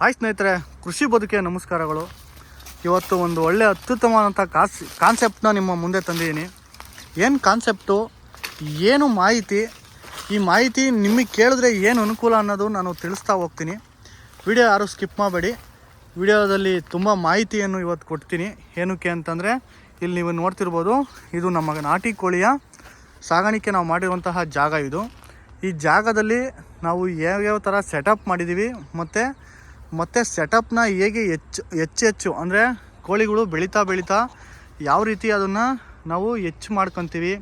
Hi ಸ್ನೇಹಿತರೆ, ಕೃಷಿ ಬದುಕೆ ನಮಸ್ಕಾರಗಳು. ಇವತ್ತು ಒಂದು ಒಳ್ಳೆ ಅತ್ಯುತ್ತಮವಾದಂಥ ಕಾಸ್ ಕಾನ್ಸೆಪ್ಟನ್ನ ನಿಮ್ಮ ಮುಂದೆ ತಂದಿದ್ದೀನಿ. ಏನು ಕಾನ್ಸೆಪ್ಟು ಏನು ಮಾಹಿತಿ? ಈ ಮಾಹಿತಿ ನಿಮಗೆ ಕೇಳಿದ್ರೆ ಏನು ಅನುಕೂಲ ಅನ್ನೋದು ನಾನು ತಿಳಿಸ್ತಾ ಹೋಗ್ತೀನಿ. ವಿಡಿಯೋ ಯಾರು ಸ್ಕಿಪ್ ಮಾಡಬೇಡಿ. ವಿಡಿಯೋದಲ್ಲಿ ತುಂಬ ಮಾಹಿತಿಯನ್ನು ಇವತ್ತು ಕೊಡ್ತೀನಿ. ಏನಕ್ಕೆ ಅಂತಂದರೆ, ಇಲ್ಲಿ ನೀವು ನೋಡ್ತಿರ್ಬೋದು, ಇದು ನಮ್ಮ ನಾಟಿ ಕೋಳಿಯ ಸಾಗಾಣಿಕೆ ನಾವು ಮಾಡಿರುವಂತಹ ಜಾಗ ಇದು. ಈ ಜಾಗದಲ್ಲಿ ನಾವು ಯಾವ್ಯಾವ ಥರ ಸೆಟಪ್ ಮಾಡಿದ್ದೀವಿ ಮತ್ತು ಮತ್ತು ಸೆಟಪ್ನ ಹೇಗೆ ಹೆಚ್ಚು ಹೆಚ್ಚು ಹೆಚ್ಚು, ಅಂದರೆ ಕೋಳಿಗಳು ಬೆಳೀತಾ ಬೆಳೀತಾ ಯಾವ ರೀತಿ ಅದನ್ನು ನಾವು ಹೆಚ್ಚು ಮಾಡ್ಕೊತೀವಿ,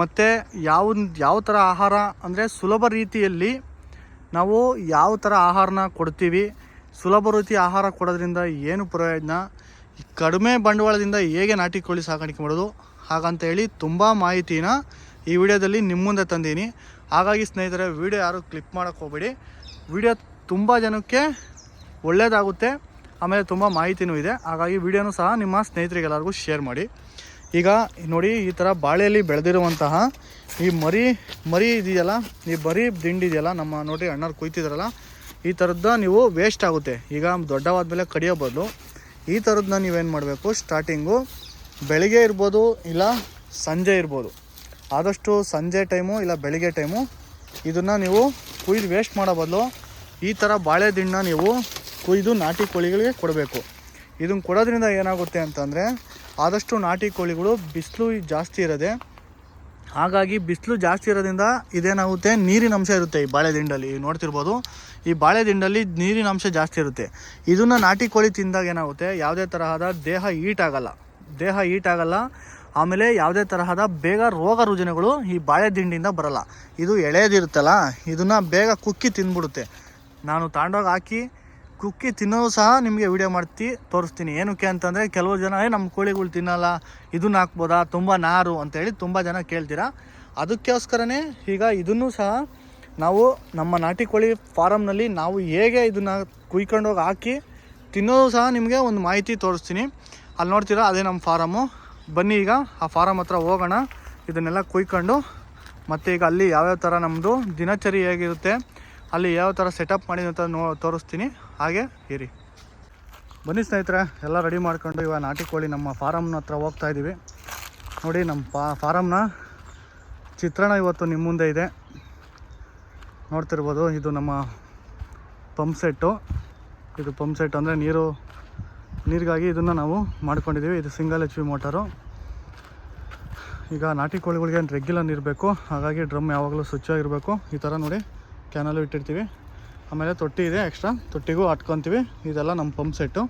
ಮತ್ತು ಯಾವ ಯಾವ ಥರ ಆಹಾರ, ಅಂದರೆ ಸುಲಭ ರೀತಿಯಲ್ಲಿ ನಾವು ಯಾವ ಥರ ಆಹಾರನ ಕೊಡ್ತೀವಿ, ಸುಲಭ ರೀತಿ ಆಹಾರ ಕೊಡೋದ್ರಿಂದ ಏನು ಪ್ರಯೋಜನ ಕಡಿಮೆ ಬಂಡವಾಳದಿಂದ ಹೇಗೆ ನಾಟಿ ಕೋಳಿ ಸಾಕಾಣಿಕೆ ಮಾಡೋದು, ಹಾಗಂತ ಹೇಳಿ ತುಂಬ ಮಾಹಿತಿನ ಈ ವಿಡಿಯೋದಲ್ಲಿ ನಿಮ್ಮ ಮುಂದೆ ತಂದೀನಿ. ಹಾಗಾಗಿ ಸ್ನೇಹಿತರೆ, ವಿಡಿಯೋ ಯಾರು ಕ್ಲಿಕ್ ಮಾಡೋಕ್ಕೆ ಹೋಗಬೇಡಿ. ವಿಡಿಯೋ ತುಂಬ ಜನಕ್ಕೆ ಒಳ್ಳೆಯದಾಗುತ್ತೆ ಆಮೇಲೆ ತುಂಬ ಮಾಹಿತಿನೂ ಇದೆ. ಹಾಗಾಗಿ ವಿಡಿಯೋನೂ ಸಹ ನಿಮ್ಮ ಸ್ನೇಹಿತರಿಗೆಲ್ಲರಿಗೂ ಶೇರ್ ಮಾಡಿ. ಈಗ ನೋಡಿ ಈ ಥರ ಬಾಳೆಯಲ್ಲಿ ಬೆಳೆದಿರುವಂತಹ ಈ ಮರಿ ಮರಿ ಇದೆಯಲ್ಲ, ಈ ಬರೀ ದಿಂಡಿ ಇದೆಯಲ್ಲ, ನಮ್ಮ ನೋಡಿ ಅಣ್ಣರು ಕುಯ್ತಿದ್ರಲ್ಲ, ಈ ಥರದ್ದು ನೀವು ವೇಸ್ಟ್ ಆಗುತ್ತೆ. ಈಗ ದೊಡ್ಡವಾದ ಮೇಲೆ ಕಡಿಯೋ ಬದಲು ಈ ಥರದ್ದನ್ನ ನೀವೇನು ಮಾಡಬೇಕು? ಸ್ಟಾರ್ಟಿಂಗು ಬೆಳಿಗ್ಗೆ ಇರ್ಬೋದು ಇಲ್ಲ ಸಂಜೆ ಇರ್ಬೋದು. ಆದಷ್ಟು ಸಂಜೆ ಟೈಮು ಇಲ್ಲ ಬೆಳಿಗ್ಗೆ ಟೈಮು ಇದನ್ನು ನೀವು ಕುಯ್ದು ವೇಸ್ಟ್ ಮಾಡೋ ಬದಲು ಈ ಥರ ಬಾಳೆ ದಿಂಡನ್ನ ನೀವು ಕುಯ್ದು ನಾಟಿ ಕೋಳಿಗಳಿಗೆ ಕೊಡಬೇಕು. ಇದನ್ನು ಕೊಡೋದ್ರಿಂದ ಏನಾಗುತ್ತೆ ಅಂತಂದರೆ ಆದಷ್ಟು ನಾಟಿ ಕೋಳಿಗಳು ಬಿಸಿಲು ಜಾಸ್ತಿ ಇರೋದೆ, ಹಾಗಾಗಿ ಬಿಸಿಲು ಜಾಸ್ತಿ ಇರೋದ್ರಿಂದ ಇದೇನಾಗುತ್ತೆ, ನೀರಿನ ಅಂಶ ಇರುತ್ತೆ ಈ ಬಾಳೆ ದಿಂಡಲ್ಲಿ. ನೋಡ್ತಿರ್ಬೋದು, ಈ ಬಾಳೆ ದಿಂಡಲ್ಲಿ ನೀರಿನ ಅಂಶ ಜಾಸ್ತಿ ಇರುತ್ತೆ. ಇದನ್ನು ನಾಟಿ ಕೋಳಿ ತಿಂದಾಗ ಏನಾಗುತ್ತೆ, ಯಾವುದೇ ತರಹದ ದೇಹ ಹೀಟ್ ಆಗಲ್ಲ. ದೇಹ ಹೀಟ್ ಆಗಲ್ಲ, ಆಮೇಲೆ ಯಾವುದೇ ತರಹದ ಬೇಗ ರೋಗ ರುಜಿನಗಳು ಈ ಬಾಳೆ ದಿಂಡಿಂದ ಬರಲ್ಲ. ಇದು ಎಳೆದಿರುತ್ತಲ್ಲ, ಇದನ್ನು ಬೇಗ ಕುಕ್ಕಿ ತಿಂದ್ಬಿಡುತ್ತೆ. ನಾನು ತಾಂಡೋಗಿ ಹಾಕಿ ಕುಕ್ಕಿ ತಿನ್ನೋದು ಸಹ ನಿಮಗೆ ವಿಡಿಯೋ ಮಾಡ್ತಿ, ತೋರಿಸ್ತೀನಿ. ಏನಕ್ಕೆ ಅಂತಂದರೆ ಕೆಲವು ಜನ ನಮ್ಮ ಕೋಳಿಗಳು ತಿನ್ನಲ್ಲ, ಇದನ್ನ ಹಾಕ್ಬೋದಾ? ತುಂಬ ನಾರು ಅಂತೇಳಿ ತುಂಬ ಜನ ಕೇಳ್ತೀರಾ. ಅದಕ್ಕೋಸ್ಕರನೇ ಈಗ ಇದನ್ನು ಸಹ ನಾವು ನಮ್ಮ ನಾಟಿ ಕೋಳಿ ಫಾರಮ್ನಲ್ಲಿ ನಾವು ಹೇಗೆ ಇದನ್ನು ಕುಯ್ಕೊಂಡೋಗಿ ಹಾಕಿ ತಿನ್ನೋದು ಸಹ ನಿಮಗೆ ಒಂದು ಮಾಹಿತಿ ತೋರಿಸ್ತೀನಿ. ಅಲ್ಲಿ ನೋಡ್ತೀರಾ, ಅದೇ ನಮ್ಮ ಫಾರಮ್ಮು ಬನ್ನಿ ಈಗ, ಆ ಫಾರಮ್ ಹತ್ರ ಹೋಗೋಣ. ಇದನ್ನೆಲ್ಲ ಕುಯ್ಕೊಂಡು, ಮತ್ತು ಈಗ ಅಲ್ಲಿ ಯಾವ್ಯಾವ ಥರ ನಮ್ಮದು ದಿನಚರಿ ಹೇಗಿರುತ್ತೆ ಅಲ್ಲಿ ಯಾವ ಥರ ಸೆಟಪ್ ಮಾಡಿದೆ ಅಂತ ನೋ ತೋರಿಸ್ತೀನಿ. ಹಾಗೆ ಇರಿ. ಬನ್ನಿ ಸ್ನೇಹಿತರೆ, ಎಲ್ಲ ರೆಡಿ ಮಾಡ್ಕೊಂಡು ಇವಾಗ ನಾಟಿ ಕೋಳಿ ನಮ್ಮ ಫಾರಮ್ನ ಹತ್ರ ಹೋಗ್ತಾ ಇದ್ದೀವಿ ನೋಡಿ ನಮ್ಮ ಫಾ ಫಾರಮ್ನ ಚಿತ್ರಣ ಇವತ್ತು ನಿಮ್ಮ ಮುಂದೆ ಇದೆ. ನೋಡ್ತಿರ್ಬೋದು, ಇದು ನಮ್ಮ ಪಂಪ್ ಸೆಟ್ಟು ಇದು ಪಂಪ್ ಸೆಟ್ ಅಂದರೆ ನೀರು ನೀರಿಗಾಗಿ ಇದನ್ನು ನಾವು ಮಾಡ್ಕೊಂಡಿದ್ದೀವಿ ಇದು ಸಿಂಗಲ್ ಎಚ್ ಪಿ ಮೋಟರು ಈಗ ನಾಟಿ ಕೋಳಿಗಳಿಗೆ ರೆಗ್ಯುಲರ್ ನೀರು ಬೇಕು? ಹಾಗಾಗಿ ಡ್ರಮ್ ಯಾವಾಗಲೂ ಸ್ವಚ್ಛವಾಗಿರಬೇಕು. ಈ ಥರ ನೋಡಿ. ಕ್ಯಾನಲ್ಲು ಇಟ್ಟಿರ್ತೀವಿ. ಆಮೇಲೆ ತೊಟ್ಟಿ ಇದೆ ಎಕ್ಸ್ಟ್ರಾ ತೊಟ್ಟಿಗೂ ಹಾಟ್ಕೊತೀವಿ ಇದೆಲ್ಲ ನಮ್ಮ ಪಂಪ್ ಸೆಟ್ಟು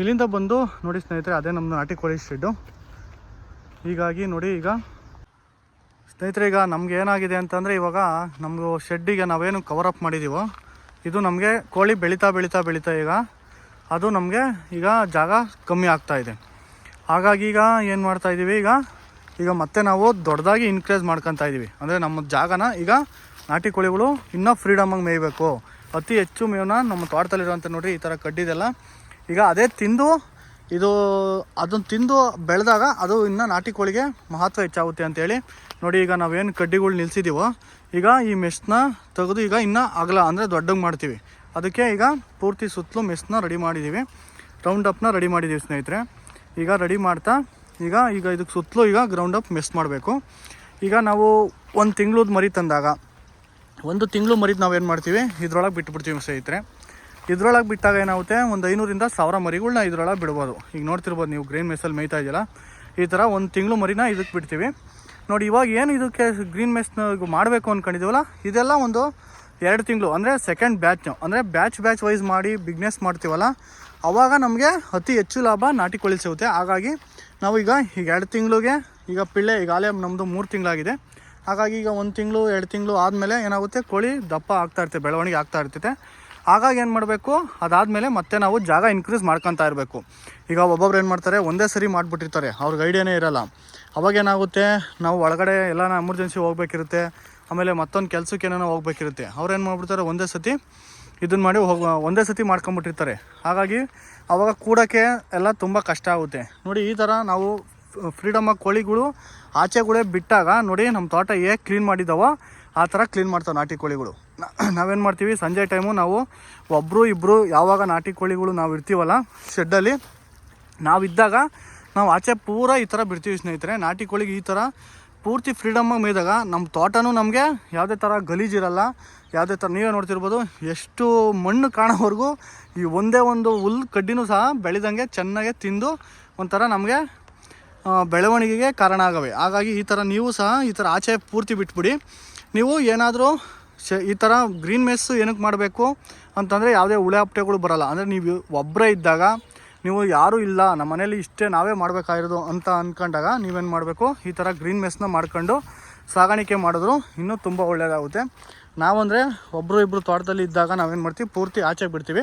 ಇಲ್ಲಿಂದ ಬಂದು ನೋಡಿ ಸ್ನೇಹಿತರೆ, ಅದೇ ನಮ್ಮ ನಾಟಿ ಕೋಳಿ ಶೆಡ್ಡು ಹೀಗಾಗಿ ನೋಡಿ ಈಗ ಸ್ನೇಹಿತರೆ, ಈಗ ನಮ್ಗೆ ಏನಾಗಿದೆ ಅಂತಂದರೆ ಇವಾಗ ನಮ್ಮದು ಶೆಡ್ಡಿಗೆ ನಾವೇನು ಕವರ್ ಅಪ್ ಮಾಡಿದ್ದೀವೋ ಇದು ನಮಗೆ ಕೋಳಿ ಬೆಳೀತಾ ಬೆಳೀತಾ ಬೆಳೀತಾ ಈಗ ಅದು ನಮಗೆ ಈಗ ಜಾಗ ಕಮ್ಮಿ ಆಗ್ತಾ ಇದೆ. ಹಾಗಾಗಿ ಈಗ ಏನು ಮಾಡ್ತಾ ಇದ್ದೀವಿ ಈಗ ಈಗ ಮತ್ತೆ ನಾವು ದೊಡ್ಡದಾಗಿ ಇನ್ಕ್ರೇಸ್ ಮಾಡ್ಕೊತಾ ಇದ್ದೀವಿ ಅಂದರೆ ನಮ್ಮ ಜಾಗನ ಈಗ ನಾಟಿ ಕೋಳಿಗಳು ಇನ್ನೂ ಫ್ರೀಡಮಾಗಿ ಮೇಯಬೇಕು. ಅತಿ ಹೆಚ್ಚು ಮೇವನ್ನ ನಮ್ಮ ತೋಟದಲ್ಲಿರುವಂಥ ನೋಡಿ ಈ ಥರ ಕಡ್ಡಿದೆಲ್ಲ. ಈಗ ಅದೇ ತಿಂದು, ಇದು ಅದನ್ನು ತಿಂದು ಬೆಳೆದಾಗ ಅದು ಇನ್ನು ನಾಟಿ ಕೋಳಿಗೆ ಮಹತ್ವ ಹೆಚ್ಚಾಗುತ್ತೆ ಅಂತೇಳಿ ನೋಡಿ, ಈಗ ನಾವೇನು ಕಡ್ಡಿಗಳು ನಿಲ್ಸಿದ್ದೀವೋ ಈಗ ಈ ಮೆಸ್ನ ತೆಗೆದು ಈಗ ಇನ್ನೂ ಅಗಲ ಅಂದರೆ ದೊಡ್ಡಗೆ ಮಾಡ್ತೀವಿ. ಅದಕ್ಕೆ ಈಗ ಪೂರ್ತಿ ಸುತ್ತಲೂ ಮೆಸ್ನ ರೆಡಿ ಮಾಡಿದ್ದೀವಿ ರೌಂಡ್ ಅಪ್ನ ರೆಡಿ ಮಾಡಿದ್ದೀವಿ ಸ್ನೇಹಿತರೆ. ಈಗ ರೆಡಿ ಮಾಡ್ತಾ, ಈಗ ಈಗ ಇದಕ್ಕೆ ಸುತ್ತಲೂ ಈಗ ಗ್ರೌಂಡ್ ಅಪ್ ಮೆಸ್ ಮಾಡಬೇಕು. ಈಗ ನಾವು ಒಂದು ತಿಂಗಳದ ಮರಿ ತಂದಾಗ ಒಂದು ತಿಂಗಳು ಮರಿದು ನಾವೇನು ಮಾಡ್ತೀವಿ? ಇದ್ರೊಳಗೆ ಬಿಟ್ಬಿಡ್ತೀವಿ ಸ್ನೇಹಿತರೆ. ಇದ್ರೊಳಗೆ ಬಿಟ್ಟಾಗ ಏನಾಗುತ್ತೆ? ಒಂದು ಐನೂರಿಂದ ಸಾವಿರ ಮರಿಗಳ್ನ ಇದ್ರೊಳಗೆ ಬಿಡ್ಬೋದು. ಈಗ ನೋಡ್ತಿರ್ಬೋದು ನೀವು ಗ್ರೀನ್ ಮೆಸ್ಸಲ್ಲಿ ಮೇಯ್ತಾ ಇದೆಯಲ್ಲ? ಈ ಥರ ಒಂದು ತಿಂಗಳು ಮರಿನ ಇದಕ್ಕೆ ಬಿಡ್ತೀವಿ. ನೋಡಿ, ಇವಾಗ ಏನು ಇದಕ್ಕೆ ಗ್ರೀನ್ ಮೆಸ್ನ ಮಾಡಬೇಕು ಅಂದ್ಕೊಂಡಿದ್ದೀವಲ್ಲ ಇದೆಲ್ಲ ಒಂದು ಎರಡು ತಿಂಗಳು, ಅಂದರೆ ಸೆಕೆಂಡ್ ಬ್ಯಾಚ್ ಅಂದರೆ ಬ್ಯಾಚ್ ಬ್ಯಾಚ್ ವೈಸ್ ಮಾಡಿ ಬಿಗ್ನೆಸ್ ಮಾಡ್ತೀವಲ್ಲ? ಆವಾಗ ನಮಗೆ ಅತಿ ಹೆಚ್ಚು ಲಾಭ ನಾಟಿ ಕೋಳಿ ಸಿಗುತ್ತೆ ಹಾಗಾಗಿ ನಾವು ಈಗ ಈಗ ಎರಡು ತಿಂಗಳಿಗೆ ಈಗ ಪಿಳ್ಳೆ ಈಗಾಗಲೇ ನಮ್ಮದು ಮೂರು ತಿಂಗಳಾಗಿದೆ. ಹಾಗಾಗಿ ಈಗ ಒಂದು ತಿಂಗಳು, ಎರಡು ತಿಂಗಳು ಆದಮೇಲೆ ಏನಾಗುತ್ತೆ? ಕೋಳಿ ದಪ್ಪ ಆಗ್ತಾ ಬೆಳವಣಿಗೆ ಆಗ್ತಾ ಇರ್ತೈತೆ. ಹಾಗಾಗಿ ಏನು ಮಾಡಬೇಕು? ಅದಾದಮೇಲೆ ಮತ್ತೆ ನಾವು ಜಾಗ ಇನ್ಕ್ರೀಸ್ ಮಾಡ್ಕೊತಾ ಇರಬೇಕು. ಈಗ ಒಬ್ಬೊಬ್ರು ಏನು ಮಾಡ್ತಾರೆ? ಒಂದೇ ಸರಿ ಮಾಡಿಬಿಟ್ಟಿರ್ತಾರೆ. ಅವ್ರಿಗೆ ಐಡಿಯಾನೇ ಇರಲ್ಲ. ಅವಾಗ ಏನಾಗುತ್ತೆ? ನಾವು ಒಳಗಡೆ ಎಲ್ಲ ಎಮರ್ಜೆನ್ಸಿ ಹೋಗ್ಬೇಕಿರುತ್ತೆ. ಆಮೇಲೆ ಮತ್ತೊಂದು ಕೆಲಸಕ್ಕೆ ಏನೋ ಹೋಗ್ಬೇಕಿರುತ್ತೆ. ಅವ್ರೇನು ಮಾಡ್ಬಿಡ್ತಾರೆ? ಒಂದೇ ಸತಿ ಇದನ್ನು ಮಾಡಿ ಹೋಗ, ಒಂದೇ ಸತಿ ಮಾಡ್ಕೊಂಬಿಟ್ಟಿರ್ತಾರೆ ಹಾಗಾಗಿ ಅವಾಗ ಕೂಡೋಕ್ಕೆ ಎಲ್ಲ ತುಂಬ ಕಷ್ಟ ಆಗುತ್ತೆ. ನೋಡಿ, ಈ ಥರ ನಾವು ಫ್ರೀಡಮಾಗಿ ಕೋಳಿಗಳು ಆಚೆ ಕೂಡ ಬಿಟ್ಟಾಗ ನೋಡಿ ನಮ್ಮ ತೋಟ ಹೇಗೆ ಕ್ಲೀನ್ ಮಾಡಿದ್ದಾವೋ ಆ ಥರ ಕ್ಲೀನ್ ಮಾಡ್ತಾವೆ ನಾಟಿ ಕೋಳಿಗಳು. ನಾವೇನು ಮಾಡ್ತೀವಿ? ಸಂಜೆ ಟೈಮು ನಾವು ಒಬ್ಬರು ಇಬ್ಬರು ಯಾವಾಗ ನಾಟಿ ಕೋಳಿಗಳು ನಾವು ಇರ್ತೀವಲ್ಲ ಶೆಡ್ಡಲ್ಲಿ ನಾವಿದ್ದಾಗ ನಾವು ಆಚೆ ಪೂರ ಈ ಥರ ಬಿಡ್ತೀವಿ ಸ್ನೇಹಿತರೆ. ನಾಟಿ ಕೋಳಿಗೆ ಈ ಥರ ಪೂರ್ತಿ ಫ್ರೀಡಮ್ಮಾಗಿ ಮೇಯ್ದಾಗ ನಮ್ಮ ತೋಟನೂ ನಮಗೆ ಯಾವುದೇ ಥರ ಗಲೀಜಿರಲ್ಲ ಯಾವುದೇ ಥರ, ನೀವೇ ನೋಡ್ತಿರ್ಬೋದು, ಎಷ್ಟು ಮಣ್ಣು ಕಾಣೋವರೆಗೂ ಈ ಒಂದೇ ಒಂದು ಹುಲ್ಲು ಕಡ್ಡಿನೂ ಸಹ ಬೆಳೆದಂಗೆ ಚೆನ್ನಾಗೆ ತಿಂದು ಒಂಥರ ನಮಗೆ ಬೆಳವಣಿಗೆಗೆ ಕಾರಣ ಆಗವೆ. ಹಾಗಾಗಿ ಈ ಥರ ನೀವು ಸಹ ಈ ಥರ ಆಚೆ ಪೂರ್ತಿ ಬಿಟ್ಬಿಡಿ. ನೀವು ಏನಾದರೂ ಶ, ಈ ಥರ ಗ್ರೀನ್ ಮೆಸ್ಸು ಏನಕ್ಕೆ ಮಾಡಬೇಕು ಅಂತಂದರೆ ಯಾವುದೇ ಹುಳೆ ಹಪ್ಟೆಗಳು ಬರಲ್ಲ. ಅಂದರೆ ನೀವು ಒಬ್ಬರೇ ಇದ್ದಾಗ ನೀವು ಯಾರೂ ಇಲ್ಲ ನಮ್ಮ ಮನೇಲಿ ಇಷ್ಟೇ ನಾವೇ ಮಾಡಬೇಕಾಗಿರೋದು ಅಂತ ಅಂದ್ಕೊಂಡಾಗ ನೀವೇನು ಮಾಡಬೇಕು? ಈ ಥರ ಗ್ರೀನ್ ಮೆಸ್ನ ಮಾಡ್ಕೊಂಡು ಸಾಗಾಣಿಕೆ ಮಾಡಿದ್ರು ಇನ್ನೂ ತುಂಬ ಒಳ್ಳೆಯದಾಗುತ್ತೆ ನಾವಂದರೆ ಒಬ್ಬರು ಇಬ್ಬರು ತೋಟದಲ್ಲಿ ಇದ್ದಾಗ ನಾವೇನು ಮಾಡ್ತೀವಿ? ಪೂರ್ತಿ ಆಚೆ ಬಿಡ್ತೀವಿ.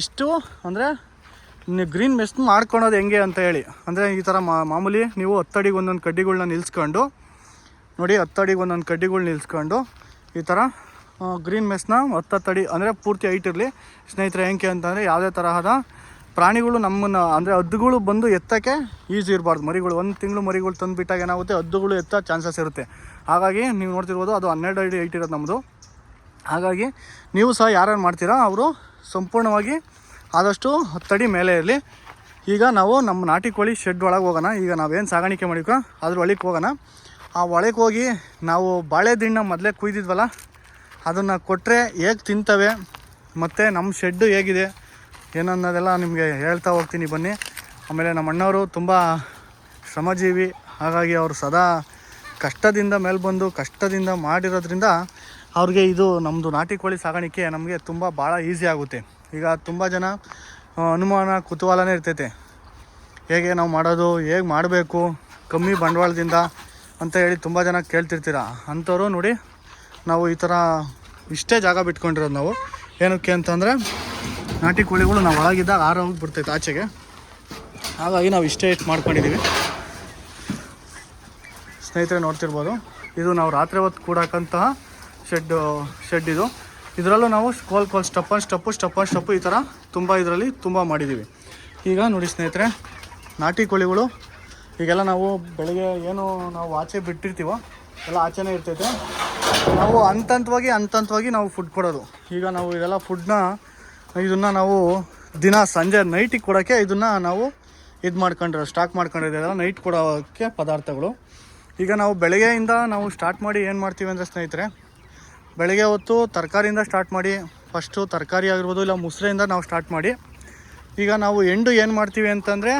ಇಷ್ಟು ಅಂದರೆ ನೀವು ಗ್ರೀನ್ ಮೆಸ್ಟ್ ಮಾಡ್ಕೊಳೋದು ಹೆಂಗೆ ಅಂತ ಹೇಳಿ. ಅಂದರೆ ಈ ಥರ ಮಾಮೂಲಿ ನೀವು ಹತ್ತಡಿಗೆ ಒಂದೊಂದು ಕಡ್ಡಿಗಳನ್ನ ನಿಲ್ಸ್ಕೊಂಡು, ನೋಡಿ ಹತ್ತಡಿಗೆ ಒಂದೊಂದು ಕಡ್ಡಿಗಳು ನಿಲ್ಸ್ಕೊಂಡು, ಈ ಥರ ಗ್ರೀನ್ ಮೆಸ್ನ ಹತ್ತಡಿ ಅಂದರೆ ಪೂರ್ತಿ ಹೈಟ್ ಇರಲಿ. ಸ್ನೇಹಿತರೆ, ಹೆಂಗೆ ಅಂತಂದರೆ ಯಾವುದೇ ತರಹದ ಪ್ರಾಣಿಗಳು ನಮ್ಮನ್ನು, ಅಂದರೆ ಹದ್ದುಗಳು ಬಂದು ಎತ್ತಕ್ಕೆ ಈಸಿ ಇರಬಾರ್ದು. ಮರಿಗಳು, ಒಂದು ತಿಂಗಳು ಮರಿಗಳು ತಂದುಬಿಟ್ಟಾಗ ಏನಾಗುತ್ತೆ, ಹದ್ದುಗಳು ಎತ್ತ ಚಾನ್ಸಸ್ ಇರುತ್ತೆ. ಹಾಗಾಗಿ ನೀವು ನೋಡ್ತಿರ್ಬೋದು ಅದು ಹನ್ನೆರಡು ಅಡಿ ಹೈಟ್ ಇರೋದು ನಮ್ಮದು ಹಾಗಾಗಿ ನೀವು ಸಹ ಯಾರ್ಯಾರು ಮಾಡ್ತೀರಾ, ಅವರು ಸಂಪೂರ್ಣವಾಗಿ ಆದಷ್ಟು ಹತ್ತಡಿ ಮೇಲೆ ಇರಲಿ. ಈಗ ನಾವು ನಮ್ಮ ನಾಟಿ ಕೋಳಿ ಶೆಡ್ ಒಳಗೆ ಹೋಗೋಣ. ಈಗ ನಾವೇನು ಸಾಗಾಣಿಕೆ ಮಾಡಿಕೋ ಅದ್ರ ಒಳಗೆ ಹೋಗೋಣ. ಆ ಒಳಗೆ ಹೋಗಿ ನಾವು ಬಾಳೆ ದಿಂಡ ಮೊದಲೇ ಕುಯ್ದಿದ್ವಲ್ಲ, ಅದನ್ನು ಕೊಟ್ಟರೆ ಹೇಗೆ ತಿಂತವೆ, ಮತ್ತು ನಮ್ಮ ಶೆಡ್ಡು ಹೇಗಿದೆ ಏನನ್ನೋದೆಲ್ಲ ನಿಮಗೆ ಹೇಳ್ತಾ ಹೋಗ್ತೀನಿ ಬನ್ನಿ. ಆಮೇಲೆ ನಮ್ಮ ಅಣ್ಣವರು ತುಂಬ ಶ್ರಮಜೀವಿ, ಹಾಗಾಗಿ ಅವರು ಸದಾ ಕಷ್ಟದಿಂದ ಮೇಲೆ ಬಂದು ಕಷ್ಟದಿಂದ ಮಾಡಿರೋದ್ರಿಂದ ಅವ್ರಿಗೆ ಇದು ನಮ್ಮದು ನಾಟಿ ಕೋಳಿ ಸಾಗಾಣಿಕೆ ನಮಗೆ ತುಂಬ ಭಾಳ ಈಸಿ ಆಗುತ್ತೆ. ಈಗ ತುಂಬ ಜನ ಅನುಮಾನ, ಕುತೂಹಲನೇ ಇರ್ತೈತೆ. ಹೇಗೆ ನಾವು ಮಾಡೋದು, ಹೇಗೆ ಮಾಡಬೇಕು, ಕಮ್ಮಿ ಬಂಡವಾಳದಿಂದ ಅಂತ ಹೇಳಿ ತುಂಬ ಜನ ಕೇಳ್ತಿರ್ತೀರ? ಅಂಥವ್ರು ನೋಡಿ, ನಾವು ಈ ಥರ ಇಷ್ಟೇ ಜಾಗ ಬಿಟ್ಕೊಂಡಿರೋದು ನಾವು. ಏನಕ್ಕೆ ಅಂತಂದರೆ, ನಾಟಿ ಕೋಳಿಗಳು ನಾವು ಒಳಗಿದ್ದಾಗ ಆರೋಗಿ ಬಿಡ್ತೈತೆ ಆಚೆಗೆ. ಹಾಗಾಗಿ ನಾವು ಇಷ್ಟೇ ಇಷ್ಟು ಮಾಡ್ಕೊಂಡಿದ್ದೀವಿ ಸ್ನೇಹಿತರೆ ನೋಡ್ತಿರ್ಬೋದು, ಇದು ನಾವು ರಾತ್ರಿ ಹೊತ್ತು ಕೂಡಕ್ಕಂತಹ ಶೆಡ್ ಶೆಡ್ ಇದು. ಇದರಲ್ಲೂ ನಾವು ಕೋಲ್ ಕೋಲ್ step on step step on step ಈ ಥರ ತುಂಬ ಇದರಲ್ಲಿ ತುಂಬ ಮಾಡಿದ್ದೀವಿ ಈಗ ನೋಡಿ ಸ್ನೇಹಿತರೆ, ನಾಟಿ ಕೋಳಿಗಳು, ಈಗೆಲ್ಲ ನಾವು ಬೆಳಗ್ಗೆ ಏನು ನಾವು ಆಚೆ ಬಿಟ್ಟಿರ್ತೀವೋ, ಎಲ್ಲ ಆಚೆನೇ ಇರ್ತೈತೆ. ನಾವು ಹಂತಂತವಾಗಿ ಹಂತಂತವಾಗಿ ನಾವು ಫುಡ್ ಕೊಡೋದು. ಈಗ ನಾವು ಇದೆಲ್ಲ ಫುಡ್ನ ಇದನ್ನು ನಾವು ದಿನ ಸಂಜೆ ನೈಟಿಗೆ ಕೊಡೋಕ್ಕೆ ಇದನ್ನು ನಾವು ಇದು ಮಾಡ್ಕೊಂಡಿರೋ ಸ್ಟಾಕ್ ಮಾಡ್ಕೊಂಡಿದ್ದೆಲ್ಲ ನೈಟ್ ಕೊಡೋಕ್ಕೆ ಪದಾರ್ಥಗಳು. ಈಗ ನಾವು ಬೆಳಗ್ಗೆಯಿಂದ ನಾವು ಸ್ಟಾರ್ಟ್ ಮಾಡಿ ಏನು ಮಾಡ್ತೀವಿ ಅಂದರೆ ಸ್ನೇಹಿತರೆ ಬೆಳಗ್ಗೆ ಹೊತ್ತು ತರಕಾರಿಯಿಂದ ಸ್ಟಾರ್ಟ್ ಮಾಡಿ ಫಸ್ಟು ತರಕಾರಿ ಆಗಿರ್ಬೋದು ಇಲ್ಲ ಮುಸ್ರೆಯಿಂದ ನಾವು ಸ್ಟಾರ್ಟ್ ಮಾಡಿ, ಈಗ ನಾವು ಎಂಡು ಏನು ಮಾಡ್ತೀವಿ ಅಂತಂದರೆ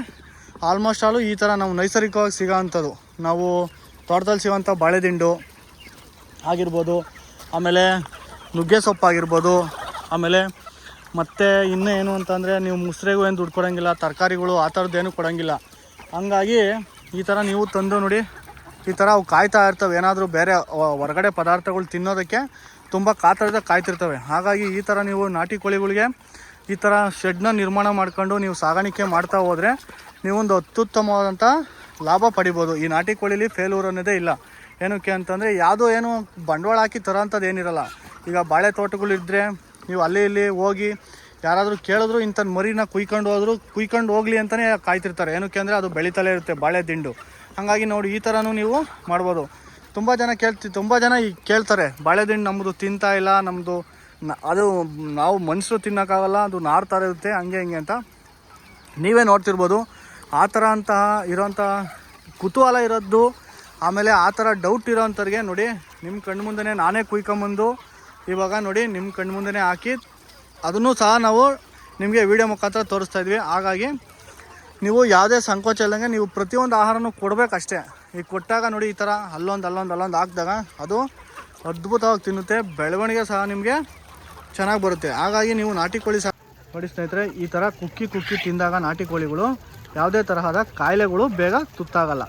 ಆಲ್ಮೋಸ್ಟ್ ಆಲು ಈ ಥರ ನಾವು ನೈಸರ್ಗಿಕವಾಗಿ ಸಿಗೋ ಅಂಥದ್ದು ನಾವು ತೋಟದಲ್ಲಿ ಸಿಗೋಂಥ ಬಾಳೆದಿಂಡು ಆಗಿರ್ಬೋದು, ಆಮೇಲೆ ನುಗ್ಗೆ ಸೊಪ್ಪು ಆಗಿರ್ಬೋದು, ಆಮೇಲೆ ಮತ್ತು ಇನ್ನೂ ಏನು ಅಂತಂದರೆ ನೀವು ಮುಸ್ರೆಗೂ ಏನು ದುಡ್ಡು ಕೊಡೋಂಗಿಲ್ಲ, ತರಕಾರಿಗಳು ಆ ಥರದ್ದು ಏನು ಕೊಡೋಂಗಿಲ್ಲ. ಹಂಗಾಗಿ ಈ ಥರ ನೀವು ತಂದು ನೋಡಿ ಈ ಥರ ಅವು ಕಾಯ್ತಾ ಇರ್ತವೆ. ಏನಾದರೂ ಬೇರೆ ಹೊರಗಡೆ ಪದಾರ್ಥಗಳು ತಿನ್ನೋದಕ್ಕೆ ತುಂಬ ಕಾತರದ ಕಾಯ್ತಿರ್ತವೆ. ಹಾಗಾಗಿ ಈ ಥರ ನೀವು ನಾಟಿ ಕೋಳಿಗಳಿಗೆ ಈ ಥರ ಶೆಡ್ನ ನಿರ್ಮಾಣ ಮಾಡ್ಕೊಂಡು ನೀವು ಸಾಗಾಣಿಕೆ ಮಾಡ್ತಾ ಹೋದರೆ ನೀವೊಂದು ಅತ್ಯುತ್ತಮವಾದಂಥ ಲಾಭ ಪಡಿಬೋದು. ಈ ನಾಟಿ ಕೋಳಿಲಿ ಫೇಲ್ಯೂರ್ ಅನ್ನೋದೇ ಇಲ್ಲ. ಏನಕ್ಕೆ ಅಂತಂದರೆ ಯಾವುದೋ ಏನು ಬಂಡವಾಳ ಹಾಕಿ ತರೋಂಥದ್ದು ಏನಿರಲ್ಲ. ಈಗ ಬಾಳೆ ತೋಟಗಳಿದ್ದರೆ ನೀವು ಅಲ್ಲಿ ಇಲ್ಲಿ ಹೋಗಿ ಯಾರಾದರೂ ಕೇಳಿದ್ರು ಇಂಥ ಮರಿನ ಕುಯ್ಕೊಂಡು ಹೋದರೂ, ಕುಯ್ಕೊಂಡು ಹೋಗ್ಲಿ ಅಂತಲೇ ಕಾಯ್ತಿರ್ತಾರೆ. ಏನಕ್ಕೆ ಅಂದರೆ ಅದು ಬೆಳೀತಲೇ ಇರುತ್ತೆ, ಬಾಳೆ ದಿಂಡು. ಹಾಗಾಗಿ ನೋಡಿ ಈ ಥರನೂ ನೀವು ಮಾಡ್ಬೋದು. ತುಂಬ ಜನ ಕೇಳ್ತಿ, ತುಂಬ ಜನ ಈ ಕೇಳ್ತಾರೆ, ಬಾಳೆ ದಿಂಡು ನಮ್ಮದು ತಿಂತಾ ಇಲ್ಲ ನಮ್ಮದು ಅದು ನಾವು ಮನುಷ್ಯರು ತಿನ್ನೋಕ್ಕಾಗಲ್ಲ, ಅದು ನಾರು ಥರ ಇರುತ್ತೆ, ಹಂಗೆ ಹಿಂಗೆ ಅಂತ. ನೀವೇ ನೋಡ್ತಿರ್ಬೋದು, ಆ ಥರ ಅಂತಹ ಇರೋಂಥ ಕುತೂಹಲ ಇರೋದು ಆಮೇಲೆ ಆ ಥರ ಡೌಟ್ ಇರೋಂಥವ್ರಿಗೆ ನೋಡಿ ನಿಮ್ಮ ಕಣ್ಣು ಮುಂದೆ ನಾನೇ ಕುಯ್ಕೊಂಬಂದು, ಇವಾಗ ನೋಡಿ ನಿಮ್ಮ ಕಣ್ಣು ಮುಂದೆ ಹಾಕಿ, ಅದನ್ನು ಸಹ ನಾವು ನಿಮಗೆ ವಿಡಿಯೋ ಮುಖಾಂತರ ತೋರಿಸ್ತಾ ಇದ್ವಿ. ಹಾಗಾಗಿ ನೀವು ಯಾವುದೇ ಸಂಕೋಚ ಇಲ್ಲಂಗೆ ನೀವು ಪ್ರತಿಯೊಂದು ಆಹಾರನೂ ಕೊಡಬೇಕಷ್ಟೇ. ಈಗ ಕೊಟ್ಟಾಗ ನೋಡಿ ಈ ಥರ ಅಲ್ಲೊಂದು ಅಲ್ಲೊಂದು ಅಲ್ಲೊಂದು ಹಾಕಿದಾಗ ಅದು ಅದ್ಭುತವಾಗಿ ತಿನ್ನುತ್ತೆ, ಬೆಳವಣಿಗೆ ಸಹ ನಿಮಗೆ ಚೆನ್ನಾಗಿ ಬರುತ್ತೆ. ಹಾಗಾಗಿ ನೀವು ನಾಟಿ ಕೋಳಿ ಸಹ ನೋಡಿ ಸ್ನೇಹಿತರೆ, ಈ ಥರ ಕುಕ್ಕಿ ಕುಕ್ಕಿ ತಿಂದಾಗ ನಾಟಿ ಕೋಳಿಗಳು ಯಾವುದೇ ತರಹದ ಕಾಯಿಲೆಗಳು ಬೇಗ ತುತ್ತಾಗಲ್ಲ.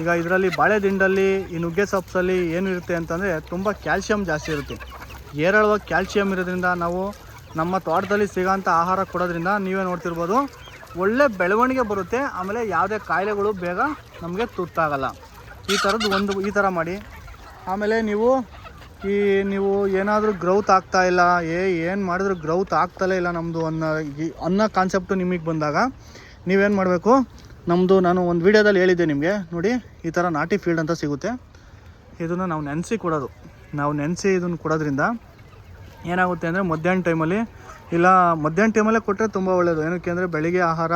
ಈಗ ಇದರಲ್ಲಿ ಬಾಳೆ ದಿಂಡಲ್ಲಿ ಈ ನುಗ್ಗೆ ಸೊಪ್ಪಲ್ಲಿ ಏನಿರುತ್ತೆ ಅಂತಂದರೆ ತುಂಬ ಕ್ಯಾಲ್ಶಿಯಂ ಜಾಸ್ತಿ ಇರುತ್ತೆ. ಏರಳವಾಗಿ ಕ್ಯಾಲ್ಶಿಯಂ ಇರೋದ್ರಿಂದ ನಾವು ನಮ್ಮ ತೋಟದಲ್ಲಿ ಸಿಗೋಂಥ ಆಹಾರ ಕೊಡೋದ್ರಿಂದ ನೀವೇ ನೋಡ್ತಿರ್ಬೋದು. ಒಳ್ಳೆ ಬೆಳವಣಿಗೆ ಬರುತ್ತೆ. ಆಮೇಲೆ ಯಾವುದೇ ಕಾಯಿಲೆಗಳು ಬೇಗ ನಮಗೆ ತುತ್ತಾಗಲ್ಲ. ಈ ಥರದ್ದು ಒಂದು, ಈ ಥರ ಮಾಡಿ. ಆಮೇಲೆ ನೀವು ಈ, ನೀವು ಏನಾದರೂ ಗ್ರೌತ್ ಆಗ್ತಾ ಇಲ್ಲ, ಏ, ಏನು ಮಾಡಿದ್ರು ಗ್ರೌತ್ ಆಗ್ತಲೇ ಇಲ್ಲ ನಮ್ಮದು ಅನ್ನೋ ಈ, ಅನ್ನೋ ಕಾನ್ಸೆಪ್ಟು ನಿಮಗೆ ಬಂದಾಗ ನೀವೇನು ಮಾಡಬೇಕು? ನಮ್ಮದು ನಾನು ಒಂದು ವೀಡಿಯೋದಲ್ಲಿ ಹೇಳಿದ್ದೆ ನಿಮಗೆ. ನೋಡಿ, ಈ ಥರ ನಾಟಿ ಫೀಲ್ಡ್ ಅಂತ ಸಿಗುತ್ತೆ. ಇದನ್ನು ನಾವು ನೆನೆಸಿ ಕೊಡೋದು. ನಾವು ನೆನೆಸಿ ಇದನ್ನು ಕೊಡೋದ್ರಿಂದ ಏನಾಗುತ್ತೆ ಅಂದರೆ ಮಧ್ಯಾಹ್ನ ಟೈಮಲ್ಲಿ ಇಲ್ಲ, ಮಧ್ಯಾಹ್ನ ಟೈಮಲ್ಲೇ ಕೊಟ್ಟರೆ ತುಂಬ ಒಳ್ಳೆಯದು ಏನಕ್ಕೆ ಅಂದರೆ ಬೆಳಿಗ್ಗೆ ಆಹಾರ